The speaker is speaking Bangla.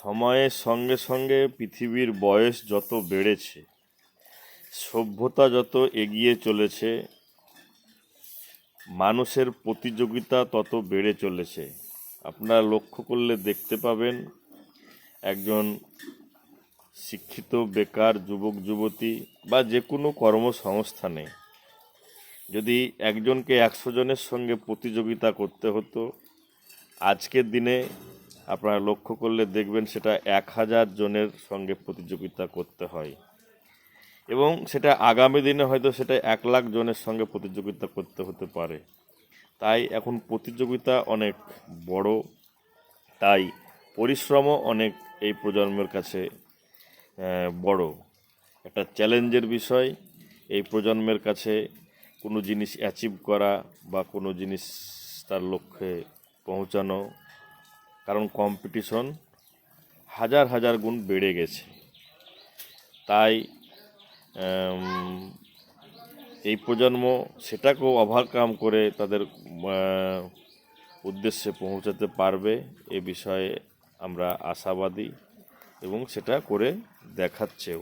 সময়ের সঙ্গে সঙ্গে পৃথিবীর বয়স যত বেড়েছে, সভ্যতা যত এগিয়ে চলেছে, মানুষের প্রতিযোগিতা তত বেড়ে চলেছে। আপনারা লক্ষ্য করলে দেখতে পাবেন, একজন শিক্ষিত, বেকার যুবক, যুবতী বা যে কোনো কর্মসংস্থানে যদি একজনকে একশো জনের সঙ্গে প্রতিযোগিতা করতে হতো, আজকের দিনে আপনারা লক্ষ্য করলে দেখবেন সেটা এক হাজার জনের সঙ্গে প্রতিযোগিতা করতে হয়। এবং সেটা আগামী দিনে হয়তো সেটা এক লাখ জনের সঙ্গে প্রতিযোগিতা করতে হতে পারে। তাই এখন প্রতিযোগিতা অনেক বড়, তাই পরিশ্রমও অনেক এই প্রজন্মের কাছে বড়। একটা চ্যালেঞ্জের বিষয়, এই প্রজন্মের কাছে কোনো জিনিস অ্যাচিভ করা বা কোনো জিনিস তার লক্ষ্যে পৌঁছানো কারণ কম্পিটিশন হাজার হাজার গুণ বেড়ে গেছে। তাই এই প্রজন্ম সেটাকেও ওভারকাম করে তাদের উদ্দেশ্যে পৌঁছাতে পারবে এ বিষয়ে আমরা আশাবাদী এবং সেটা করে দেখাচ্ছেও।